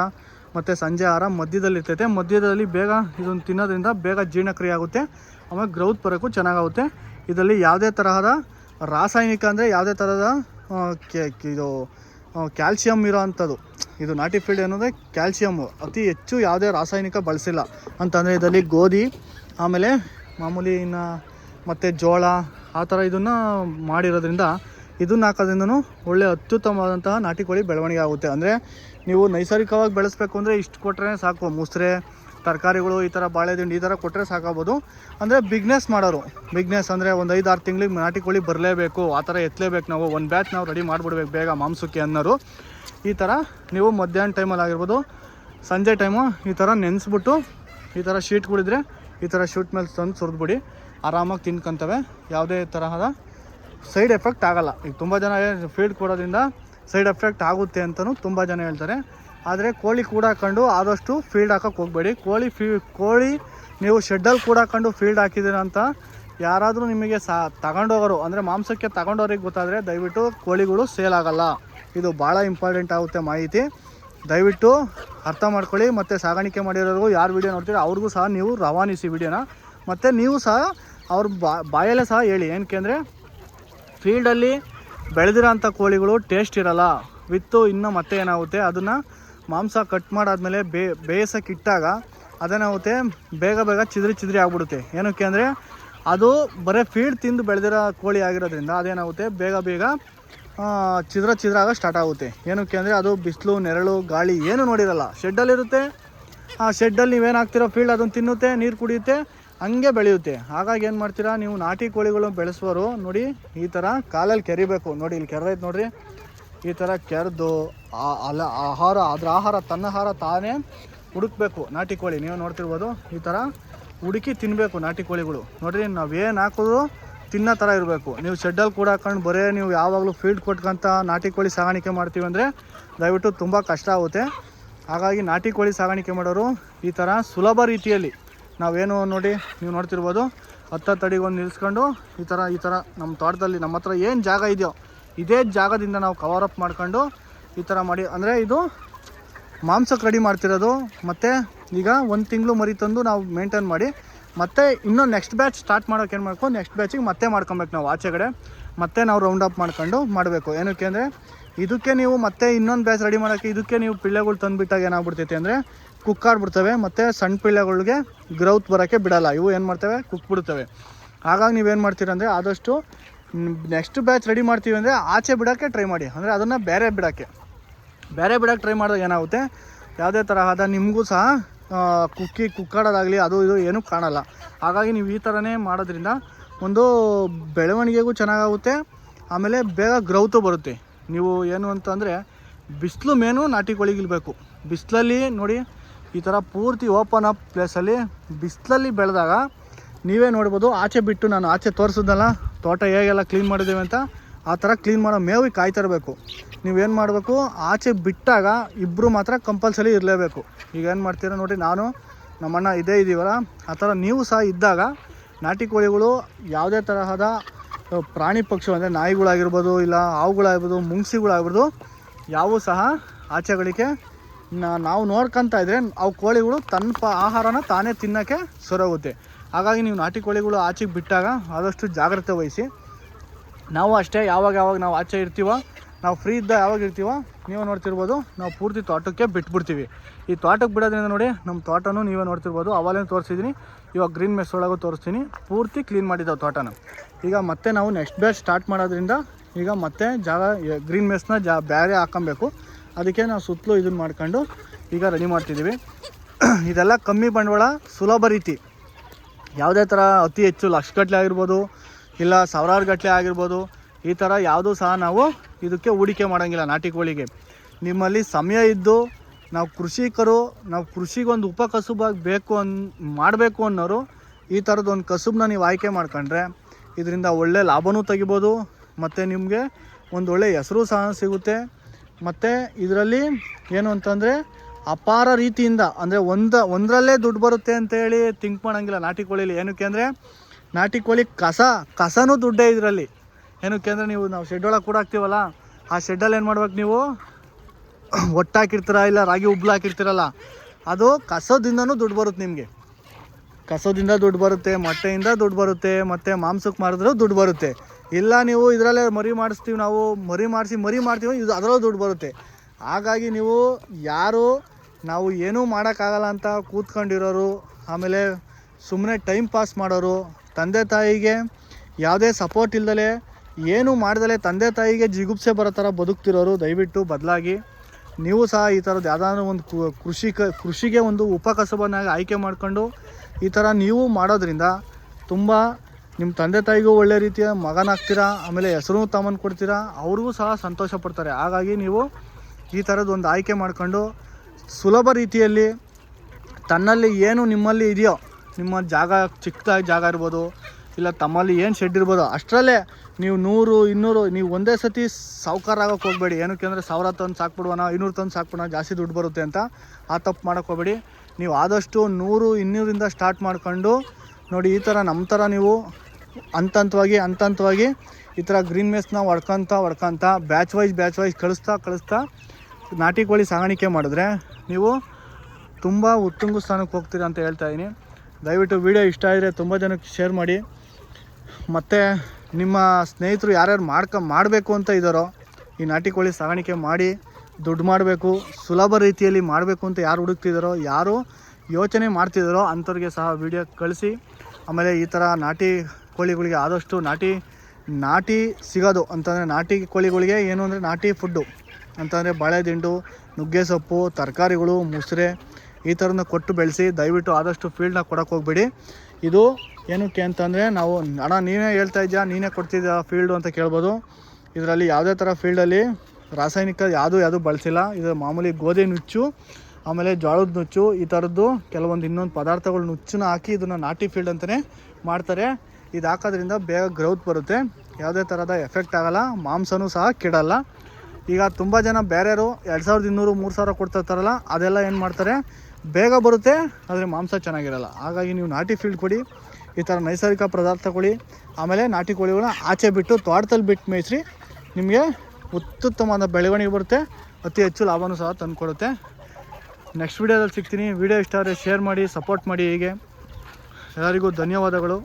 ಮತ್ತು ಸಂಜೆ ಆಹಾರ ಮಧ್ಯದಲ್ಲಿ ಇರ್ತೈತೆ. ಮಧ್ಯದಲ್ಲಿ ಬೇಗ ಇದನ್ನು ತಿನ್ನೋದ್ರಿಂದ ಬೇಗ ಜೀರ್ಣಕ್ರಿಯೆ ಆಗುತ್ತೆ. ಆಮೇಲೆ ಗ್ರೌತ್ ಬರೋಕ್ಕೂ ಚೆನ್ನಾಗುತ್ತೆ ಇದರಲ್ಲಿ ಯಾವುದೇ ತರಹದ ರಾಸಾಯನಿಕ ಅಂದರೆ ಯಾವುದೇ ಥರದ ಇದು ಕ್ಯಾಲ್ಸಿಯಂ ಇರೋ ಅಂಥದ್ದು ಇದು ನಾಟಿ ಫೀಲ್ಡ್ ಏನಂದರೆ ಕ್ಯಾಲ್ಸಿಯಮ್ಮು ಅತಿ ಹೆಚ್ಚು ಯಾವುದೇ ರಾಸಾಯನಿಕ ಬಳಸಿಲ್ಲ. ಅಂತಂದರೆ ಇದರಲ್ಲಿ ಗೋಧಿ, ಆಮೇಲೆ ಮಾಮೂಲಿ ಇನ್ನು ಮತ್ತು ಜೋಳ, ಆ ಥರ ಇದನ್ನು ಮಾಡಿರೋದ್ರಿಂದ ಇದನ್ನು ಹಾಕೋದ್ರಿಂದನೂ ಒಳ್ಳೆ ಅತ್ಯುತ್ತಮವಾದಂತಹ ನಾಟಿ ಕೋಳಿ ಬೆಳವಣಿಗೆ ಆಗುತ್ತೆ. ಅಂದರೆ ನೀವು ನೈಸರ್ಗಿಕವಾಗಿ ಬೆಳೆಸ್ಬೇಕು ಅಂದರೆ ಇಷ್ಟು ಕೊಟ್ಟರೆ ಸಾಕು. ಮುಸ್ರೆ, ತರಕಾರಿಗಳು, ಈ ಥರ ಬಾಳೆದಿಂಡು ಈ ಥರ ಕೊಟ್ಟರೆ ಸಾಕಾಗ್ಬೋದು. ಅಂದರೆ ಬಿಗ್ನೆಸ್ ಮಾಡೋರು, ಬಿಗ್ನೆಸ್ ಅಂದರೆ ಒಂದು ಐದು ಆರು ತಿಂಗಳಿಗೆ ನಾಟಿ ಕೋಳಿ ಬರಲೇಬೇಕು, ಆ ಥರ ಎತ್ತಲೇಬೇಕು ನಾವು, ಒಂದು ಬ್ಯಾಚ್ ನಾವು ರೆಡಿ ಮಾಡಿಬಿಡ್ಬೇಕು ಬೇಗ ಮಾಂಸಕ್ಕೆ ಅನ್ನೋರು. ಈ ಥರ ನೀವು ಮಧ್ಯಾಹ್ನ ಟೈಮಲ್ಲಿ ಆಗಿರ್ಬೋದು, ಸಂಜೆ ಟೈಮು ಈ ಥರ ನೆನೆಸ್ಬಿಟ್ಟು ಈ ಥರ ಶೀಟ್ಗಳಿದ್ರೆ ಈ ಥರ ಶೂಟ್ ಮೇಲೆ ತಂದು ಸುರಿದ್ಬಿಡಿ. ಆರಾಮಾಗಿ ತಿನ್ಕೊಂತವೆ. ಯಾವುದೇ ತರಹದ ಸೈಡ್ ಎಫೆಕ್ಟ್ ಆಗಲ್ಲ. ಈಗ ತುಂಬ ಜನ ಫೀಡ್ ಕೊಡೋದ್ರಿಂದ ಸೈಡ್ ಎಫೆಕ್ಟ್ ಆಗುತ್ತೆ ಅಂತಲೂ ತುಂಬ ಜನ ಹೇಳ್ತಾರೆ. ಆದರೆ ಕೋಳಿ ಕೂಡ ಹಾಕೊಂಡು ಆದಷ್ಟು ಫೀಲ್ಡ್ ಹಾಕೋಕೆ ಹೋಗಬೇಡಿ. ಕೋಳಿ ಫೀ, ಕೋಳಿ ನೀವು ಶೆಡ್ಡಲ್ಲಿ ಕೂಡ ಹಾಕೊಂಡು ಫೀಲ್ಡ್ ಹಾಕಿದ್ದೀರ ಅಂತ ಯಾರಾದರೂ ನಿಮಗೆ ಸಾ, ತಗೊಂಡೋಗೋರು, ಅಂದರೆ ಮಾಂಸಕ್ಕೆ ತಗೊಂಡೋರಿಗೆ ಗೊತ್ತಾದರೆ ದಯವಿಟ್ಟು ಕೋಳಿಗಳು ಸೇಲ್ ಆಗಲ್ಲ. ಇದು ಭಾಳ ಇಂಪಾರ್ಟೆಂಟ್ ಆಗುತ್ತೆ ಮಾಹಿತಿ. ದಯವಿಟ್ಟು ಅರ್ಥ ಮಾಡ್ಕೊಳ್ಳಿ. ಮತ್ತು ಸಾಗಾಣಿಕೆ ಮಾಡಿರೋರಿಗೂ ಯಾರು ವೀಡಿಯೋ ನೋಡ್ತೀರೋ ಅವ್ರಿಗೂ ಸಹ ನೀವು ರವಾನಿಸಿ ವೀಡಿಯೋನ. ಮತ್ತು ನೀವು ಸಹ ಅವ್ರ ಬಾಯಲ್ಲೇ ಸಹ ಹೇಳಿ. ಏನಕ್ಕೆ ಅಂದರೆ ಫೀಲ್ಡಲ್ಲಿ ಬೆಳೆದಿರೋಂಥ ಕೋಳಿಗಳು ಟೇಸ್ಟ್ ಇರಲ್ಲ. ವಿತ್ತು ಇನ್ನು ಮತ್ತೆ ಏನಾಗುತ್ತೆ? ಅದನ್ನು ಮಾಂಸ ಕಟ್ ಮಾಡಾದಮೇಲೆ ಬೇ ಬೇಯಿಸೋಕ್ಕಿಟ್ಟಾಗ ಅದೇನಾಗುತ್ತೆ? ಬೇಗ ಬೇಗ ಚಿದ್ರಿ ಚಿದ್ರಿ ಆಗ್ಬಿಡುತ್ತೆ. ಏನಕ್ಕೆ ಅಂದರೆ ಅದು ಬರೀ ಫೀಡ್ ತಿಂದು ಬೆಳೆದಿರೋ ಕೋಳಿ ಆಗಿರೋದ್ರಿಂದ ಅದೇನಾಗುತ್ತೆ? ಬೇಗ ಬೇಗ ಚಿದ್ರ ಚಿದ್ರ ಆಗ ಸ್ಟಾರ್ಟ್ ಆಗುತ್ತೆ. ಏನಕ್ಕೆ ಅಂದರೆ ಅದು ಬಿಸಿಲು, ನೆರಳು, ಗಾಳಿ ಏನು ನೋಡಿರಲ್ಲ. ಶೆಡ್ಡಲ್ಲಿರುತ್ತೆ ಆ ಶೆಡ್ಡಲ್ಲಿ ನೀವೇನು ಹಾಕ್ತಿರೋ ಫೀಲ್ಡ್ ಅದನ್ನು ತಿನ್ನುತ್ತೆ, ನೀರು ಕುಡಿಯುತ್ತೆ. ಹಂಗೆ ಬೆಳೆಯುತ್ತೆ. ಹಾಗಾಗಿ ಏನು ಮಾಡ್ತೀರಾ, ನೀವು ನಾಟಿ ಕೋಳಿಗಳು ಬೆಳೆಸುವರು ನೋಡಿ ಈ ಥರ ಕಾಲಲ್ಲಿ ಕೆರಿಬೇಕು. ನೋಡಿ, ಇಲ್ಲಿ ಕೆರೆದೈತೆ ನೋಡಿರಿ. ಈ ಥರ ಕೆರೆದು ಅಲ್ಲ ಆಹಾರ, ಅದರ ಆಹಾರ, ತನ್ನ ಆಹಾರ ತಾನೇ ಹುಡುಕ್ಬೇಕು ನಾಟಿ ಕೋಳಿ. ನೀವು ನೋಡ್ತಿರ್ಬೋದು, ಈ ಥರ ಹುಡುಕಿ ತಿನ್ನಬೇಕು ನಾಟಿ ಕೋಳಿಗಳು. ನೋಡ್ರಿ ನಾವೇನು ಹಾಕಿದ್ರು ತಿನ್ನೋ ಥರ ಇರಬೇಕು. ನೀವು ಶೆಡ್ಡಲ್ಲಿ ಕೂಡ ಹಾಕೊಂಡು ಬರೇ, ನೀವು ಯಾವಾಗಲೂ ಫೀಲ್ಡ್ ಕೊಟ್ಕೊಂತ ನಾಟಿ ಕೋಳಿ ಸಾಗಾಣಿಕೆ ಮಾಡ್ತೀವಿ ಅಂದರೆ ದಯವಿಟ್ಟು ತುಂಬ ಕಷ್ಟ ಆಗುತ್ತೆ. ಹಾಗಾಗಿ ನಾಟಿ ಕೋಳಿ ಸಾಗಾಣಿಕೆ ಮಾಡೋರು ಈ ಥರ ಸುಲಭ ರೀತಿಯಲ್ಲಿ ನಾವೇನು ನೋಡಿ, ನೀವು ನೋಡ್ತಿರ್ಬೋದು ಹತ್ತತ್ತು ಅಡಿಗೆ ಒಂದು ನಿಲ್ಲಿಸ್ಕೊಂಡು ಈ ಥರ ಈ ಥರ ನಮ್ಮ ತೋಟದಲ್ಲಿ, ನಮ್ಮ ಹತ್ರ ಏನು ಜಾಗ ಇದೆಯೋ, ಇದೇ ಜಾಗದಿಂದ ನಾವು ಕವರ್ ಅಪ್ ಮಾಡ್ಕೊಂಡು ಈ ಥರ ಮಾಡಿ. ಅಂದರೆ ಇದು ಮಾಂಸಕ್ಕೆ ರೆಡಿ ಮಾಡ್ತಿರೋದು. ಮತ್ತು ಈಗ ಒಂದು ತಿಂಗಳು ಮರಿ ತಂದು ನಾವು ಮೇಂಟೈನ್ ಮಾಡಿ, ಮತ್ತೆ ಇನ್ನೂ ನೆಕ್ಸ್ಟ್ ಬ್ಯಾಚ್ ಸ್ಟಾರ್ಟ್ ಮಾಡೋಕೆ ಏನು ಮಾಡ್ಕೊ ನೆಕ್ಸ್ಟ್ ಬ್ಯಾಚಿಗೆ ಮತ್ತೆ ಮಾಡ್ಕೊಬೇಕು ನಾವು ಆಚೆಗಡೆ ಮತ್ತೆ ನಾವು ರೌಂಡ್ ಅಪ್ ಮಾಡ್ಕೊಂಡು ಮಾಡಬೇಕು. ಏನಕ್ಕೆ ಅಂದರೆ, ಇದಕ್ಕೆ ನೀವು ಮತ್ತೆ ಇನ್ನೊಂದು ಬ್ಯಾಚ್ ರೆಡಿ ಮಾಡೋಕ್ಕೆ, ಇದಕ್ಕೆ ನೀವು ಪಿಳ್ಳೆಗಳು ತಂದುಬಿಟ್ಟಾಗ ಏನಾಗ್ಬಿಡ್ತೈತೆ ಅಂದರೆ ಕುಕ್ಕಾಡ್ಬಿಡ್ತವೆ ಮತ್ತು ಸಣ್ಣ ಪಿಳ್ಳೆಗಳಿಗೆ ಗ್ರೌತ್ ಬರೋಕ್ಕೆ ಬಿಡಲ್ಲ. ಇವು ಏನು ಮಾಡ್ತವೆ? ಕುಕ್ಬಿಡ್ತವೆ. ಹಾಗಾಗಿ ನೀವೇನು ಮಾಡ್ತೀರ ಅಂದರೆ ಆದಷ್ಟು ನೆಕ್ಸ್ಟ್ ಬ್ಯಾಚ್ ರೆಡಿ ಮಾಡ್ತೀವಿ ಅಂದರೆ ಆಚೆ ಬಿಡೋಕ್ಕೆ ಟ್ರೈ ಮಾಡಿ. ಅಂದರೆ ಅದನ್ನು ಬೇರೆ ಬಿಡೋಕ್ಕೆ. ಬೇರೆ ಬಿಡೋಕ್ಕೆ ಟ್ರೈ ಮಾಡಿದಾಗ ಏನಾಗುತ್ತೆ? ಯಾವುದೇ ತರಹದ ನಿಮಗೂ ಸಹ ಕುಕ್ಕಿ ಕುಕ್ಕಾಡೋದಾಗಲಿ ಅದು ಇದು ಏನೂ ಕಾಣಲ್ಲ. ಹಾಗಾಗಿ ನೀವು ಈ ಥರನೇ ಮಾಡೋದ್ರಿಂದ ಒಂದು ಬೆಳವಣಿಗೆಗೂ ಚೆನ್ನಾಗಾಗುತ್ತೆ. ಆಮೇಲೆ ಬೇಗ ಗ್ರೌತು ಬರುತ್ತೆ. ನೀವು ಏನು ಅಂತಂದರೆ ಬಿಸಿಲು ಮೇನು ನಾಟಿ ಕೋಳಿಗಿಲ್ಬೇಕು ಬಿಸಿಲಲ್ಲಿ ನೋಡಿ ಈ ಥರ ಪೂರ್ತಿ ಓಪನ್ ಅಪ್ ಪ್ಲೇಸಲ್ಲಿ ಬಿಸಿಲಲ್ಲಿ ಬೆಳೆದಾಗ ನೀವೇ ನೋಡ್ಬೋದು. ಆಚೆ ಬಿಟ್ಟು ನಾನು ಆಚೆ ತೋರಿಸಿದ್ನಲ್ಲ ತೋಟ ಹೇಗೆಲ್ಲ ಕ್ಲೀನ್ ಮಾಡಿದ್ದೇವೆ ಅಂತ ಆ ಥರ ಕ್ಲೀನ್ ಮಾಡೋ ಮೇವಿಗೆ ಕಾಯ್ತಾ ಇರಬೇಕು ನೀವೇನು ಮಾಡಬೇಕು? ಆಚೆ ಬಿಟ್ಟಾಗ ಇಬ್ಬರು ಮಾತ್ರ ಕಂಪಲ್ಸರಿ ಇರಲೇಬೇಕು. ಈಗ ಏನು ಮಾಡ್ತೀರ ನೋಡಿ, ನಾನು, ನಮ್ಮಣ್ಣ ಇದೇ ಇದ್ದೀವಲ್ಲ ಆ ಥರ ನೀವು ಸಹ ಇದ್ದಾಗ ನಾಟಿ ಕೋಳಿಗಳು ಯಾವುದೇ ತರಹದ ಪ್ರಾಣಿ ಪಕ್ಷಿ ಅಂದರೆ ನಾಯಿಗಳಾಗಿರ್ಬೋದು, ಇಲ್ಲ ಹಾವುಗಳಾಗಿರ್ಬೋದು ಮುಂಗ್ಸಿಗಳಾಗಿರ್ಬೋದು ಯಾವೂ ಸಹ ಆಚೆಗಳಿಗೆ ನಾವು ನೋಡ್ಕೊಂತ ಇದ್ರೆ ಅವು ಕೋಳಿಗಳು ತನ್ನ ಪ ಆಹಾರನ ತಾನೇ ತಿನ್ನೋಕ್ಕೆ ಸರೋಗುತ್ತೆ. ಹಾಗಾಗಿ ನೀವು ನಾಟಿ ಕೋಳಿಗಳು ಆಚೆಗೆ ಬಿಟ್ಟಾಗ ಆದಷ್ಟು ಜಾಗ್ರತೆ ವಹಿಸಿ. ನಾವು ಅಷ್ಟೇ ಯಾವಾಗ ಯಾವಾಗ ನಾವು ಆಚೆ ಇರ್ತೀವೋ, ನಾವು ಫ್ರೀ ಇದ್ದ ಯಾವಾಗ ಇರ್ತೀವೋ, ನೀವು ನೋಡ್ತಿರ್ಬೋದು, ನಾವು ಪೂರ್ತಿ ತೋಟಕ್ಕೆ ಬಿಟ್ಬಿಡ್ತೀವಿ. ಈ ತೋಟಕ್ಕೆ ಬಿಡೋದ್ರಿಂದ ನೋಡಿ ನಮ್ಮ ತೋಟನೂ ನೀವೇ ನೋಡ್ತಿರ್ಬೋದು. ಅವಾಗಲೇ ತೋರಿಸಿದ್ದೀನಿ. ಇವಾಗ ಗ್ರೀನ್ ಮೆಸ್ ಒಳಗೂ ತೋರಿಸ್ತೀನಿ. ಪೂರ್ತಿ ಕ್ಲೀನ್ ಮಾಡಿದ್ದಾವೆ ತೋಟನ. ಈಗ ಮತ್ತೆ ನಾವು ನೆಕ್ಸ್ಟ್ ಬ್ಯಾಚ್ ಸ್ಟಾರ್ಟ್ ಮಾಡೋದ್ರಿಂದ ಈಗ ಮತ್ತೆ ಜಾಗ ಗ್ರೀನ್ ಮೆಸ್ನ ಜಾ ಬೇರೆ ಹಾಕೊಬೇಕು. ಅದಕ್ಕೆ ನಾವು ಸುತ್ತಲೂ ಇದನ್ನು ಮಾಡ್ಕೊಂಡು ಈಗ ರೆಡಿ ಮಾಡ್ತಿದ್ದೀವಿ. ಇದೆಲ್ಲ ಕಮ್ಮಿ ಬಂಡವಾಳ ಸುಲಭ ರೀತಿ. ಯಾವುದೇ ಥರ ಅತಿ ಹೆಚ್ಚು ಲಕ್ಷಗಟ್ಟಲೆ ಆಗಿರ್ಬೋದು, ಇಲ್ಲ ಸಾವಿರಾರು ಗಟ್ಟಲೆ ಆಗಿರ್ಬೋದು, ಈ ಥರ ಯಾವುದೂ ಸಹ ನಾವು ಇದಕ್ಕೆ ಹೂಡಿಕೆ ಮಾಡೋಂಗಿಲ್ಲ ನಾಟಿ ಕೋಳಿಗೆ. ನಿಮ್ಮಲ್ಲಿ ಸಮಯ ಇದ್ದು ನಾವು ಕೃಷಿಕರು, ನಾವು ಕೃಷಿಗೊಂದು ಉಪಕಸುಬಾಗಿ ಬೇಕು ಅನ್, ಮಾಡಬೇಕು ಅನ್ನೋರು ಈ ಥರದ್ದು ಒಂದು ಕಸುಬನ್ನ ನೀವು ಆಯ್ಕೆ ಮಾಡ್ಕೊಂಡ್ರೆ ಇದರಿಂದ ಒಳ್ಳೆ ಲಾಭನೂ ತೆಗಿಬೋದು, ಮತ್ತು ನಿಮಗೆ ಒಂದು ಒಳ್ಳೆ ಹೆಸರು ಸಹ ಸಿಗುತ್ತೆ. ಮತ್ತು ಇದರಲ್ಲಿ ಏನು ಅಂತಂದರೆ ಅಪಾರ ರೀತಿಯಿಂದ, ಅಂದರೆ ಒಂದು, ಒಂದರಲ್ಲೇ ದುಡ್ಡು ಬರುತ್ತೆ ಅಂತ ಹೇಳಿ ಥಿಂಕ್ ಮಾಡೋಂಗಿಲ್ಲ ನಾಟಿ ಕೋಳಿಲಿ. ಏನಕ್ಕೆ ಅಂದರೆ ನಾಟಿ ಕೋಳಿ ಕಸ, ಕಸನೂ ದುಡ್ಡೇ ಇದರಲ್ಲಿ. ಏನಕ್ಕೆ ಅಂದರೆ ನೀವು ನಾವು ಶೆಡ್ ಒಳಗೆ ಕೂಡ ಹಾಕ್ತೀವಲ್ಲ, ಆ ಶೆಡ್ಡಲ್ಲಿ ಏನು ಮಾಡ್ಬೇಕು ನೀವು? ಒಟ್ಟು ಹಾಕಿರ್ತೀರ ಇಲ್ಲ ರಾಗಿ ಉಬ್ಲು ಹಾಕಿರ್ತೀರಲ್ಲ, ಅದು ಕಸದಿಂದನೂ ದುಡ್ಡು ಬರುತ್ತೆ ನಿಮಗೆ. ಕಸದಿಂದ ದುಡ್ಡು ಬರುತ್ತೆ, ಮೊಟ್ಟೆಯಿಂದ ದುಡ್ಡು ಬರುತ್ತೆ, ಮತ್ತು ಮಾಂಸಕ್ಕೆ ಮಾರಿದ್ರೂ ದುಡ್ಡು ಬರುತ್ತೆ. ಇಲ್ಲ, ನೀವು ಇದರಲ್ಲೇ ಮರಿ ಮಾಡಿಸ್ತೀವಿ, ನಾವು ಮರಿ ಮಾಡಿಸಿ, ಮರಿ ಮಾಡ್ತೀವಿ, ಇದು ಅದರಲ್ಲೂ ದುಡ್ಡು ಬರುತ್ತೆ. ಹಾಗಾಗಿ ನೀವು ಯಾರು, ನಾವು ಏನೂ ಮಾಡೋಕ್ಕಾಗಲ್ಲ ಅಂತ ಕೂತ್ಕೊಂಡಿರೋರು, ಆಮೇಲೆ ಸುಮ್ಮನೆ ಟೈಮ್ ಪಾಸ್ ಮಾಡೋರು, ತಂದೆ ತಾಯಿಗೆ ಯಾವುದೇ ಸಪೋರ್ಟ್ ಇಲ್ದಲೆ ಏನೂ ಮಾಡ್ದಲೆ ತಂದೆ ತಾಯಿಗೆ ಜಿಗುಪ್ಸೆ ಬರೋ ಥರ ಬದುಕ್ತಿರೋರು, ದಯವಿಟ್ಟು ಬದಲಾಗಿ. ನೀವು ಸಹ ಈ ಥರದ್ದು ಯಾವುದಾದ್ರೂ ಒಂದು ಕೃಷಿ ಕೃಷಿಗೆ ಒಂದು ಉಪಕಸಬನ್ನಾಗಿ ಆಯ್ಕೆ ಮಾಡಿಕೊಂಡು ಈ ಥರ ನೀವು ಮಾಡೋದ್ರಿಂದ ತುಂಬ ನಿಮ್ಮ ತಂದೆ ತಾಯಿಗೂ ಒಳ್ಳೆ ರೀತಿಯ ಮಗನಾಗ್ತೀರಾ ಆಮೇಲೆ ಹೆಸರು ತಮ್ಮನ್ನು ಕೊಡ್ತೀರಾ, ಅವ್ರಿಗೂ ಸಹ ಸಂತೋಷ ಪಡ್ತಾರೆ. ಹಾಗಾಗಿ ನೀವು ಈ ಥರದ್ದು ಒಂದು ಆಯ್ಕೆ ಮಾಡ್ಕೊಂಡು ಸುಲಭ ರೀತಿಯಲ್ಲಿ ತನ್ನಲ್ಲಿ ಏನು ನಿಮ್ಮಲ್ಲಿ ಇದೆಯೋ, ನಿಮ್ಮ ಜಾಗ ಚಿಕ್ಕದಾಗಿ ಜಾಗ ಇರ್ಬೋದು, ಇಲ್ಲ ತಮ್ಮಲ್ಲಿ ಏನು ಶೆಡ್ ಇರ್ಬೋದು, ಅಷ್ಟರಲ್ಲೇ ನೀವು ನೂರು, ಇನ್ನೂರು, ನೀವು ಒಂದೇ ಸತಿ ಸಾವುಕಾರ ಆಗೋಕೆ ಹೋಗಬೇಡಿ. ಏನಕ್ಕೆ ಅಂದರೆ ಸಾವಿರ ತಂದು ಸಾಕ್ಬಿಡೋಣ, ಇನ್ನೂರು ತಂದು ಸಾಕ್ಬಿಡೋಣ, ಜಾಸ್ತಿ ದುಡ್ಡು ಬರುತ್ತೆ ಅಂತ ಆ ತಪ್ಪು ಮಾಡೋಕೆ ಹೋಗಬೇಡಿ. ನೀವು ಆದಷ್ಟು ನೂರು, ಇನ್ನೂರಿಂದ ಸ್ಟಾರ್ಟ್ ಮಾಡ್ಕೊಂಡು ನೋಡಿ ಈ ಥರ ನಮ್ಮ ಥರ ನೀವು ಹಂತ ಹಂತವಾಗಿ ಹಂತ ಹಂತವಾಗಿ ಈ ಥರ ಗ್ರೀನ್ ಮೇಸ್ನ ಹೊಡ್ಕೊಂತ ಒಡ್ಕೊಂತ, ಬ್ಯಾಚ್ ವೈಸ್ ಬ್ಯಾಚ್ ವೈಸ್ ಕಳಿಸ್ತಾ ಕಳಿಸ್ತಾ ನಾಟಿ ಕೋಳಿ ಸಾಗಾಣಿಕೆ ಮಾಡಿದ್ರೆ ನೀವು ತುಂಬ ಉತ್ತುಂಗ ಸ್ಥಾನಕ್ಕೆ ಹೋಗ್ತೀರಾ ಅಂತ ಹೇಳ್ತಾ ಇದ್ದೀನಿ ದಯವಿಟ್ಟು ವಿಡಿಯೋ ಇಷ್ಟ ಆದರೆ ತುಂಬ ಜನಕ್ಕೆ ಶೇರ್ ಮಾಡಿ. ಮತ್ತು ನಿಮ್ಮ ಸ್ನೇಹಿತರು ಯಾರ್ಯಾರು ಮಾಡ್ಕ, ಮಾಡಬೇಕು ಅಂತ ಇದ್ದಾರೋ ಈ ನಾಟಿ ಕೋಳಿ ಸಾಗಾಣಿಕೆ ಮಾಡಿ, ದುಡ್ಡು ಮಾಡಬೇಕು, ಸುಲಭ ರೀತಿಯಲ್ಲಿ ಮಾಡಬೇಕು ಅಂತ ಯಾರು ಹುಡುಕ್ತಿದ್ದಾರೋ ಯಾರು ಯೋಚನೆ ಮಾಡ್ತಿದ್ದಾರೋ ಅಂಥವ್ರಿಗೆ ಸಹ ವಿಡಿಯೋ ಕಳಿಸಿ. ಆಮೇಲೆ ಈ ಥರ ನಾಟಿ ಕೋಳಿಗಳಿಗೆ ಆದಷ್ಟು ನಾಟಿ ನಾಟಿ ಸಿಗೋದು ಅಂತಂದರೆ ನಾಟಿ ಕೋಳಿಗಳಿಗೆ ಏನು ಅಂದರೆ ನಾಟಿ ಫುಡ್ಡು. ಅಂತಂದರೆ ಬಾಳೆದಿಂಡು ನುಗ್ಗೆ ಸೊಪ್ಪು ತರಕಾರಿಗಳು, ಮುಸ್ರೆ ಈ ಥರನ ಕೊಟ್ಟು ಬೆಳೆಸಿ ದಯವಿಟ್ಟು ಆದಷ್ಟು ಫೀಲ್ಡ್ನ ಕೊಡೋಕೆ ಹೋಗ್ಬೇಡಿ. ಇದು ಏನಕ್ಕೆ ಅಂತಂದರೆ ನಾವು ಹಣ ನೀನೇ ಹೇಳ್ತಾ ಇದ್ದೀಯಾ, ನೀನೇ ಕೊಡ್ತಿದ್ಯಾ ಫೀಲ್ಡು ಅಂತ ಕೇಳ್ಬೋದು. ಇದರಲ್ಲಿ ಯಾವುದೇ ಥರ ಫೀಲ್ಡಲ್ಲಿ ರಾಸಾಯನಿಕ ಯಾವುದು ಯಾವುದು ಬಳಸಿಲ್ಲ. ಇದು ಮಾಮೂಲಿ ಗೋಧಿ ನುಚ್ಚು, ಆಮೇಲೆ ಜೋಳದ ನುಚ್ಚು, ಈ ಥರದ್ದು ಕೆಲವೊಂದು ಇನ್ನೊಂದು ಪದಾರ್ಥಗಳು ನುಚ್ಚನ್ನ ಹಾಕಿ ಇದನ್ನು ನಾಟಿ ಫೀಲ್ಡ್ ಅಂತಲೇ ಮಾಡ್ತಾರೆ. ಇದು ಹಾಕೋದ್ರಿಂದ ಬೇಗ ಗ್ರೌತ್ ಬರುತ್ತೆ. ಯಾವುದೇ ಥರದ ಎಫೆಕ್ಟ್ ಆಗಲ್ಲ, ಮಾಂಸನೂ ಸಹ ಕೆಡಲ್ಲ. ಈಗ ತುಂಬ ಜನ ಬೇರೆಯವರು ಎರಡು ಸಾವಿರದ ಇನ್ನೂರು, ಮೂರು ಸಾವಿರ ಕೊಡ್ತಿರ್ತಾರಲ್ಲ ಅದೆಲ್ಲ ಏನು ಮಾಡ್ತಾರೆ? ಬೇಗ ಬರುತ್ತೆ, ಆದರೆ ಮಾಂಸ ಚೆನ್ನಾಗಿರಲ್ಲ. ಹಾಗಾಗಿ ನೀವು ನಾಟಿ ಫೀಲ್ಡ್ ಕೊಡಿ, ಈ ಥರ ನೈಸರ್ಗಿಕ ಪದಾರ್ಥ ಕೊಡಿ. ಆಮೇಲೆ ನಾಟಿ ಕೋಳಿಗಳನ್ನ ಆಚೆ ಬಿಟ್ಟು ತೋಟದಲ್ಲಿ ಬಿಟ್ಟು ಮೇಯಿಸ್ರಿ. ನಿಮಗೆ ಉತ್ತಮವಾದ ಬೆಳವಣಿಗೆ ಬರುತ್ತೆ, ಅತಿ ಹೆಚ್ಚು ಲಾಭನೂ ಸಹ ತಂದುಕೊಡುತ್ತೆ. ನೆಕ್ಸ್ಟ್ ವೀಡಿಯೋದಲ್ಲಿ ಸಿಗ್ತೀನಿ. ವಿಡಿಯೋ ಇಷ್ಟ ಆದರೆ ಶೇರ್ ಮಾಡಿ ಸಪೋರ್ಟ್ ಮಾಡಿ ಹೀಗೆ. ಎಲ್ಲರಿಗೂ ಧನ್ಯವಾದಗಳು.